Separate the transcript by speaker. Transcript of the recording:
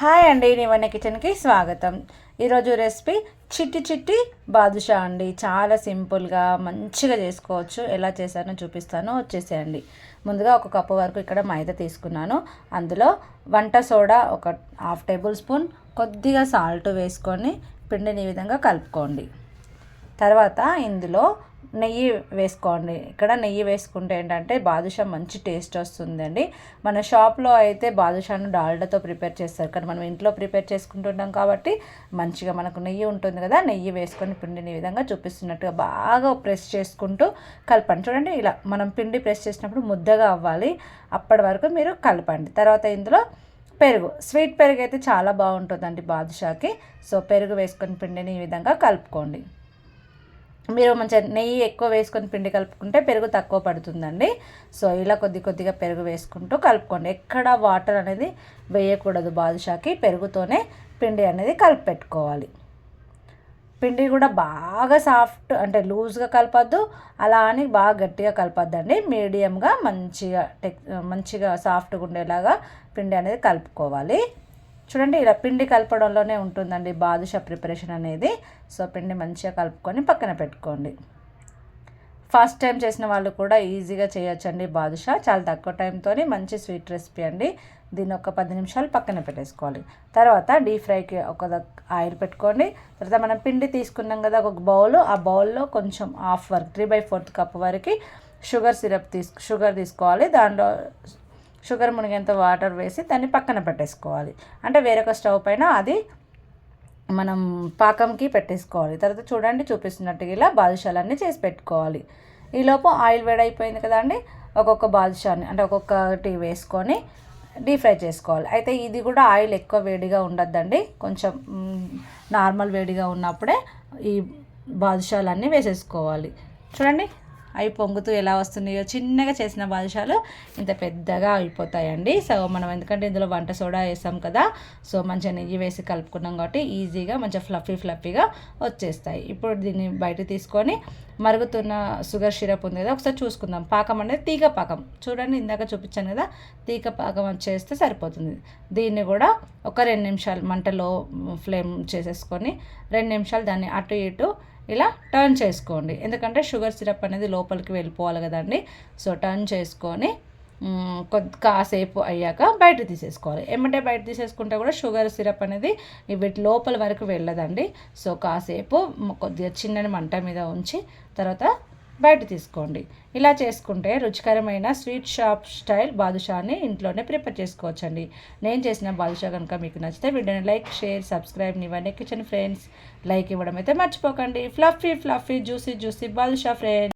Speaker 1: Hi అండి నివన్న కిచెన్కి స్వాగతం. ఈరోజు రెసిపీ చిట్టి చిట్టి బాదుషా అండి. చాలా సింపుల్గా మంచిగా చేసుకోవచ్చు. ఎలా చేశానో చూపిస్తాను. వచ్చేసేయండి. ముందుగా ఒక కప్పు వరకు ఇక్కడ మైదా తీసుకున్నాను. అందులో వంట సోడా ఒక హాఫ్ టేబుల్ స్పూన్ కొద్దిగా సాల్ట్ వేసుకొని పిండిని ఈ విధంగా కలుపుకోండి. తర్వాత ఇందులో నెయ్యి వేసుకోండి. ఇక్కడ నెయ్యి వేసుకుంటే ఏంటంటే బాదుషా మంచి టేస్ట్ వస్తుందండి. మన షాప్లో అయితే బాదుషాను డాల్డాతో ప్రిపేర్ చేస్తారు. కానీ మనం ఇంట్లో ప్రిపేర్ చేసుకుంటున్నాం కాబట్టి మంచిగా మనకు నెయ్యి ఉంటుంది కదా నెయ్యి వేసుకొని పిండిని విధంగా చూపిస్తున్నట్టుగా బాగా ప్రెస్ చేసుకుంటూ కలపండి. చూడండి ఇలా మనం పిండి ప్రెస్ చేసినప్పుడు ముద్దగా అవ్వాలి. అప్పటి వరకు మీరు కలపండి. తర్వాత ఇందులో పెరుగు. స్వీట్ పెరుగు అయితే చాలా బాగుంటుందండి బాదుషాకి. సో పెరుగు వేసుకొని పిండిని ఈ విధంగా కలుపుకోండి. మీరు మంచిగా నెయ్యి ఎక్కువ వేసుకొని పిండి కలుపుకుంటే పెరుగు తక్కువ పడుతుందండి. సో ఇలా కొద్ది కొద్దిగా పెరుగు వేసుకుంటూ కలుపుకోండి. ఎక్కడ వాటర్ అనేది వేయకూడదు బాదుషాకి. పెరుగుతోనే పిండి అనేది కలిపి పెట్టుకోవాలి పిండి కూడా బాగా సాఫ్ట్ అంటే లూజ్గా కలపద్దు. అలా అని బాగా గట్టిగా కలపద్దండి. మీడియంగా మంచిగా టెక్ మంచిగా సాఫ్ట్గా ఉండేలాగా పిండి అనేది కలుపుకోవాలి. చూడండి ఇలా పిండి కలపడంలోనే ఉంటుందండి బాదుషా ప్రిపరేషన్ అనేది. సో పిండి మంచిగా కలుపుకొని పక్కన పెట్టుకోండి. ఫస్ట్ టైం చేసిన వాళ్ళు కూడా ఈజీగా చేయొచ్చండి బాదుషా. చాలా తక్కువ టైంతో మంచి స్వీట్ రెసిపీ అండి. దీన్ని ఒక పది నిమిషాలు పక్కన పెట్టేసుకోవాలి. తర్వాత డీప్ ఫ్రైకి ఒక ఆయిల్ పెట్టుకోండి. తర్వాత మనం పిండి తీసుకున్నాం కదా ఒక బౌల్. ఆ బౌల్లో కొంచెం half work three by fourth cup వరకు షుగర్ సిరప్ తీసు షుగర్ తీసుకోవాలి. దాంట్లో షుగర్ మునిగేంత వాటర్ వేసి దాన్ని పక్కన పెట్టేసుకోవాలి. అంటే వేరొక స్టవ్ పైన అది మనం పాకంకి పెట్టేసుకోవాలి. తర్వాత చూడండి చూపిస్తున్నట్టుగా ఇలా బాదుషాలన్నీ చేసి పెట్టుకోవాలి. ఈలోపు ఆయిల్ వేడైపోయింది కదండి ఒక్కొక్క బాదుషాని అంటే ఒక్కొక్కటి వేసుకొని డీప్ ఫ్రై చేసుకోవాలి. అయితే ఇది కూడా ఆయిల్ ఎక్కువ వేడిగా ఉండద్దండి. కొంచెం నార్మల్ వేడిగా ఉన్నప్పుడే ఈ బాదుషాలన్నీ వేసేసుకోవాలి. చూడండి అవి పొంగుతూ ఎలా వస్తున్నాయో చిన్నగా చేసిన బాదుషాలు ఇంత పెద్దగా అయిపోతాయండి. సో మనం ఎందుకంటే ఇందులో వంట సోడా వేసాం కదా సో మంచిగా నెయ్యి వేసి కలుపుకున్నాం కాబట్టి ఈజీగా మంచిగా ఫ్లఫీ ఫ్లఫీగా వచ్చేస్తాయి. ఇప్పుడు దీన్ని బయట తీసుకొని మరుగుతున్న షుగర్ సిరప్ ఉంది కదా ఒకసారి చూసుకుందాం. పాకం అనేది తీగ పాకం. చూడండి ఇందాక చూపించాను కదా తీగ పాకం చేస్తే సరిపోతుంది. దీన్ని కూడా ఒక రెండు నిమిషాలు మంటలో ఫ్లేమ్ చేసేసుకొని రెండు నిమిషాలు దాన్ని అటు ఇటు ఇలా టర్న్ చేసుకోండి. ఎందుకంటే షుగర్ సిరప్ అనేది లోపలికి వెళ్ళిపోవాలి కదండి. సో టర్న్ చేసుకొని కొద్ది కాసేపు అయ్యాక బయట తీసేసుకోవాలి. ఏమంటే బయట తీసేసుకుంటే కూడా షుగర్ సిరప్ అనేది వీటి లోపల వరకు వెళ్ళదండి. సో కాసేపు కొద్దిగా చిన్నని మంట మీద ఉంచి తర్వాత బయట తీసుకోండి. ఇలా చేసుకుంటే రుచికరమైన స్వీట్ షాప్ స్టైల్ బాదుషాని ఇంట్లోనే ప్రిపేర్ చేసుకోవచ్చండి. నేను చేసిన బాదుషా కనుక మీకు నచ్చితే వీడియోని లైక్ షేర్ సబ్స్క్రైబ్ ఇవన్నీ కిచెన్ ఫ్రెండ్స్ లైక్ ఇవ్వడం అయితే మర్చిపోకండి. Fluffy fluffy juicy juicy badusha friends.